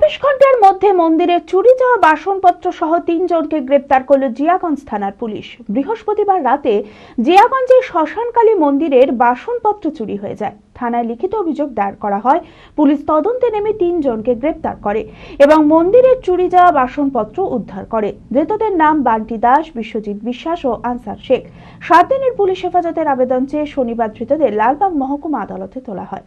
চব্বিশ ঘণ্টার মধ্যে মন্দিরে চুরি যাওয়া বাসনপত্র সহ তিনজনকে গ্রেপ্তার করল জিয়াগঞ্জ থানার পুলিশ। বৃহস্পতিবার রাতে জিয়াগঞ্জের শ্মশানকালী মন্দিরের বাসনপত্র চুরি হয়ে যায়। থানায় লিখিত অভিযোগ দায়ের করা হয়, পুলিশ তদন্তে নেমে তিনজনকে গ্রেপ্তার করে এবং মন্দিরের চুরি যাওয়া বাসনপত্র উদ্ধার করে। ধৃতদের নাম বান্টি দাস, বিশ্বজিৎ বিশ্বাস ও আনসার শেখ। সাত দিনের পুলিশ হেফাজতের আবেদন চেয়ে শনিবার ধৃতদের লালবাগ মহকুমা আদালতে তোলা হয়।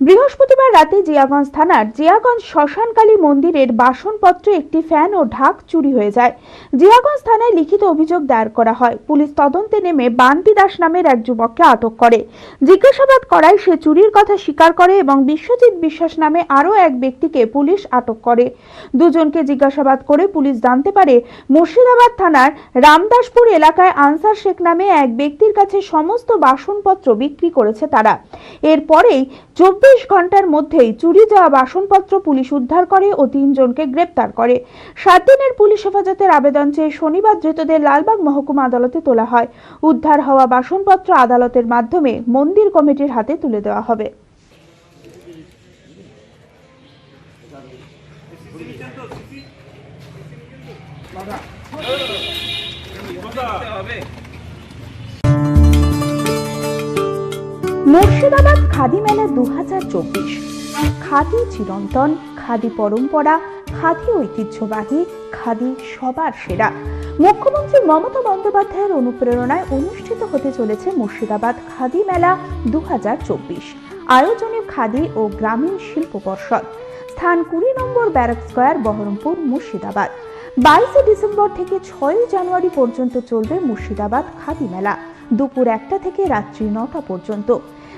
বৃহস্পতিবার রাতে জিয়াগঞ্জ থানার জিয়াগঞ্জ শ্মশানকালী মন্দিরের বাসনপত্র একটি ফ্যান ও ঢাক চুরি হয়ে যায়। জিয়াগঞ্জ থানায় লিখিত অভিযোগ দায়ের করা হয়। পুলিশ তদন্তে নেমে বান্তি দাস নামের এক যুবককে আটক করে। জিজ্ঞাসাবাদ করায় সে চুরির কথা স্বীকার করে এবং বিশ্বজিৎ বিশ্বাস নামে আরও এক ব্যক্তিকে পুলিশ আটক করে। দুজনকে জিজ্ঞাসাবাদ করে পুলিশ জানতে পারে, মুর্শিদাবাদ থানার রামদাসপুর এলাকায় আনসার শেখ নামে এক ব্যক্তির কাছে সমস্ত বাসনপত্র বিক্রি করেছে তারা। এরপরেই চব্বিশ ঘণ্টার মধ্যেই চুরি যাওয়া বাসনপত্র পুলিশ উদ্ধার করে ও তিনজনকে গ্রেপ্তার করে। সাত দিনের পুলিশ হেফাজতের আবেদন চেয়ে শনিবার ধৃতদের লালবাগ মহকুমা আদালতে তোলা হয়। উদ্ধার হওয়া বাসনপত্র আদালতের মাধ্যমে মন্দির কমিটির হাতে তুলে দেওয়া হবে। মুর্শিদাবাদ খাদি মেলা দু হাজার চব্বিশ। খাদি চিরন্তন, খাদি পরম্পরা, খাদি ঐতিহ্যবাহী, খাদি সবার সেরা। মুখ্যমন্ত্রী মমতা বন্দ্যোপাধ্যায়ের অনুপ্রেরণায় অনুষ্ঠিত হতে চলেছে মুর্শিদাবাদ খাদি মেলা দু হাজার চব্বিশ। আয়োজনে খাদি ও গ্রামীণ শিল্প পর্ষদ। স্থান কুড়ি নম্বর ব্যারাক স্কোয়ার, বহরমপুর, মুর্শিদাবাদ। বাইশে ডিসেম্বর থেকে ছয়ই জানুয়ারি পর্যন্ত চলবে মুর্শিদাবাদ খাদি মেলা। দুপুর একটা থেকে রাত্রি নটা পর্যন্ত।